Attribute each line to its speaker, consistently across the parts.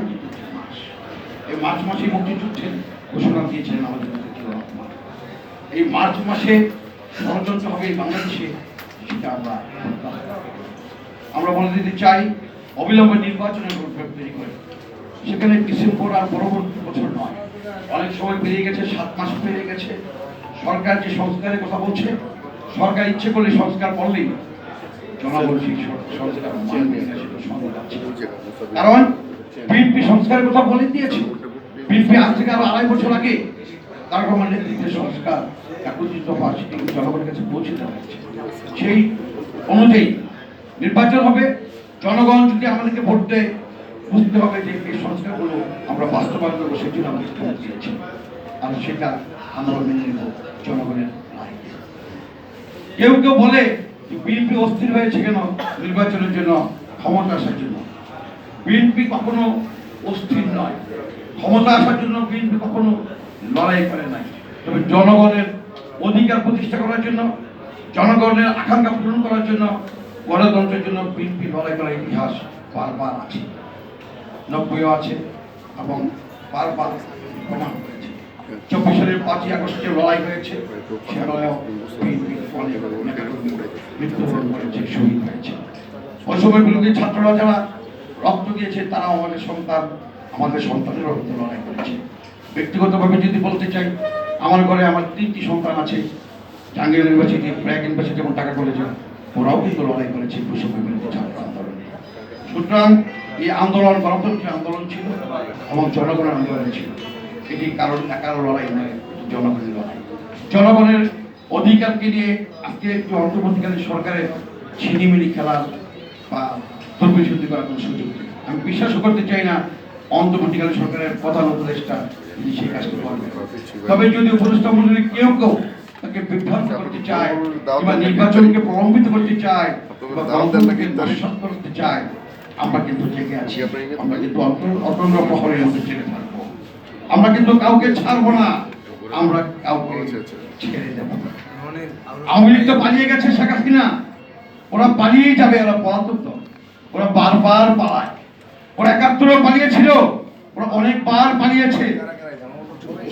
Speaker 1: একটি মাস। এই মার্চ মাসে মুক্তিযুদ্ধের ঘোষণা দিয়েছিলেন আমাদের এই মার্চ মাসে ষড়যন্ত্র হবে এই বাংলাদেশে, সেটা আমরা আমরা বলে দিতে চাই, অবিলম্বে নির্বাচনের রোডম্যাপ তৈরি করে সেখানে ডিসেম্বর আর পরবর্তী বছর নয়। অনেক সময় পেরিয়ে গেছে, সাত মাস পেরিয়ে গেছে। সরকার যে সংস্কারের কথা বলছে, সরকার ইচ্ছে করলে সংস্কার করলেই জনগণ সেই সংস্কার কারণ বিএনপি সংস্কারের কথা বলে দিয়েছে। বিএনপি আজ থেকে আরও আড়াই বছর আগে তার রহমান নেতৃত্বে সংস্কার একত্রিত হওয়া সেটি জনগণের কাছে পৌঁছে দেওয়া হয়েছে। সেই অনুযায়ী নির্বাচন হবে। জনগণ যদি আমাদেরকে ভোট দেয়, বুঝতে হবে যে এই সংস্কারগুলো আমরা বাস্তবায়ন করব, সেই জন্য আমরা ভোট দিয়েছি আর সেটা আমরা মেনে নেব জনগণের রায়। কেউ কেউ বলে বিএনপি অস্থির হয়েছে কেন নির্বাচনের জন্য, ক্ষমতা আসার জন্য? বিএনপি কখনো অস্থির নয়। ক্ষমতা আসার জন্য বিএনপি কখনো লড়াই করে নাই। তবে জনগণের অধিকার প্রতিষ্ঠা করার জন্য, জনগণের আকাঙ্ক্ষা পূরণ করার জন্য, গণতন্ত্রের জন্য বিএনপি লড়াই করার ইতিহাস বারবার আছে। নব্বইও আছে এবং বারবার প্রমাণ করেছে চব্বিশ সালের পাঁচই আগস্টে লড়াই হয়েছে, সে মৃত্যুবরণ করেছে, শহীদ হয়েছে। ওই সময়গুলোতে ছাত্ররা যারা রক্ত দিয়েছে, তারাও আমাদের সন্তান, আমাদের সন্তানের রক্ত লড়াই করেছে। ব্যক্তিগতভাবে যদি বলতে চাই, আমার ঘরে আমার তিনটি সন্তান আছে জাহাঙ্গীর ইউনিভার্সিটি, ব্র্যাক ইউনিভার্সিটি এবং ঢাকা কলেজে। ওরাও কিন্তু লড়াই করেছে বৈষম্য বিরোধী ছাত্র আন্দোলনে। সুতরাং এই আন্দোলন, গণতন্ত্রের আন্দোলন ছিল, এবং জনগণের আন্দোলন ছিল। এটি কারণ একার লড়াই নয় জনগণের লড়াই। জনগণের অধিকারকে নিয়ে আজকে একটু অন্তর্বর্তীকালীন সরকারের ছিনিমিনি খেলার বা দুর্বিশুদ্ধি করার কোনো সুযোগ নেই। আমি বিশ্বাসও করতে চাই না অন্তর্বর্তীকালীন সরকারের প্রধান উপদেষ্টা তিনি সেই কাজটি করবেন। তবে যদি উপদেষ্টা মন্ডলী কেউ কেউ তাকে বিভ্রান্ত করতে চায় কিংবা নির্বাচনকে প্রলম্বিত করতে চায় গণতন্ত্রকে নস্বাত করতে চায় আমরা কিন্তু জেগে আছি। আমরা কিন্তু অত- অতন্দ্র প্রহরের মধ্যে জেগে থাকব। আমরা কিন্তু কাউকে ছাড়বো না। আমরা কাউকে ছেড়ে দেবো না। আওয়ামী লীগ তো পালিয়ে গেছে শেখ হাসিনা। ওরা পালিয়েই যাবে ওরা পলাতক। ওরা বারবার পালায়। ওরা একাত্তরেও পালিয়েছিল, ওরা অনেকবার পালিয়েছে।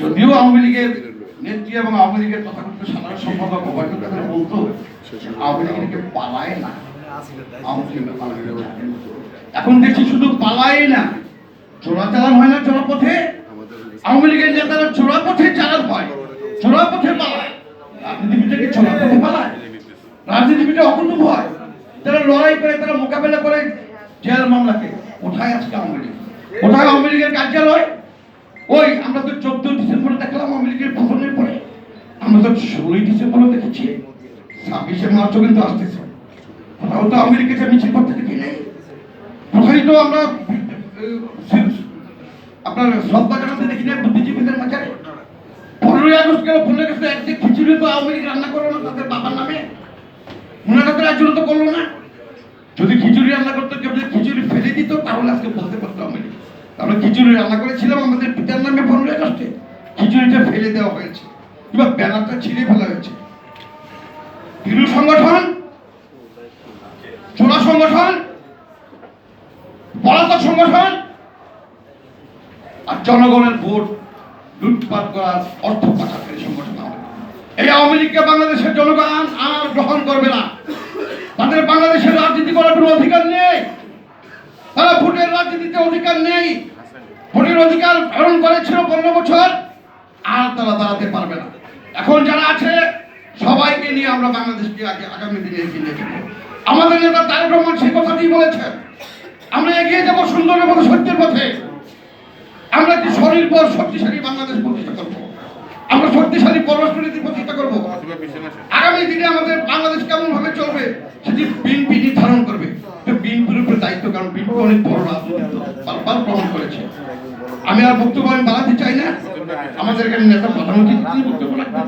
Speaker 1: যদিও আওয়ামী লীগের নেত্রী এবং আওয়ামী লীগের তথাকথিত সাধারণ সম্পাদক বলতো, আওয়ামী লীগ নাকি পালায় না। এখন দেখছি শুধু পালায় না, চোরাচালান হয় না চোরাপথে আওয়ামী লীগের নেতারা চোরাপথে চালান হয়, চোরাপথে পালায়। রাজনীতিবিদরা কি চোরাপথে পালায়। রাজনীতিবিদরা অকুণ্ঠ হয় লড়াই করে তারা মোকাবেলা করে জেল মামলাকে। কোথায় আজকে আওয়ামী লীগ? কোথায় আওয়ামী লীগের কার্যালয়? ওই আমরা তো চোদ্দ ডিসেম্বর দেখলাম আওয়ামী লীগের পতনের পরে। আমরা তো ষোলোই ডিসেম্বরও দেখেছি। ছাব্বিশে মার্চও কিন্তু আসতেছে। কোথাও তো আওয়ামী লীগের মিছিল করতে দেখি নেই। কোথায় তো আমরা আপনার শ্রদ্ধা জানাতে দেখি না বুদ্ধিজীবীদের মাঝে। পনেরোই আগস্ট গেল পনেরো আগস্ট একদিন খিচুড়ি তো আওয়ামী লীগ রান্না করল না তাদের বাবার নামে। মনে তাদের একজন তো করল না। যদি খিচুড়ি রান্না করতো, কেউ যদি খিচুড়ি ফেলে দিত, তাহলে আজকে বলতে পারতো আওয়ামী লীগ আমরা খিচুড়ি রান্না করেছিলাম, আমাদের পিতার নামে পনেরোই আগস্টে খিচুড়িটা ফেলে দেওয়া হয়েছে। কিংবা ব্যানারটা ছিঁড়ে ফেলা হয়েছে। হিরু সংগঠন, চোরা সংগঠন পলাতক সংগঠন, আর জনগণের ভোট লুটপাট করার অর্থ পাচারকারী সংগঠন এই আওয়ামী লীগকে বাংলাদেশের জনগণ আর গ্রহণ করবে না তাদের বাংলাদেশের রাজনীতি করার কোনো অধিকার নেই। তারা ভোটের রাজনীতিতে অধিকার নেই। ভোটের অধিকার হরণ করেছিল পনেরো বছর আর তারা দাঁড়াতে পারবে না। এখন যারা আছে সবাইকে নিয়ে আমরা বাংলাদেশকে আগে আগামী দিনে এগিয়ে নিয়ে যাব। আমাদের নেতা তারেক রহমান সেই কথাটি বলেছেন আমরা এগিয়ে যাব সুন্দর এবং সত্যের পথে। আমরা একটি স্বনির্ভর শক্তিশালী বাংলাদেশ প্রতিষ্ঠা করব। আমরা শক্তিশালী পররাষ্ট্র নীতি প্রতিষ্ঠা করব। আগামী দিনে আমাদের বাংলাদেশ কেমন ভাবে চলবে সেটি বিএনপি নির্ধারণ কারণ বিএনপি অনেক বড় রাজনীতি দল, বারবার প্রমাণ করেছে। আমি আর বক্তব্য আমি বাড়াতে চাই না। আমাদের এখানে নেতা প্রধানমন্ত্রী বক্তব্য রাখবেন।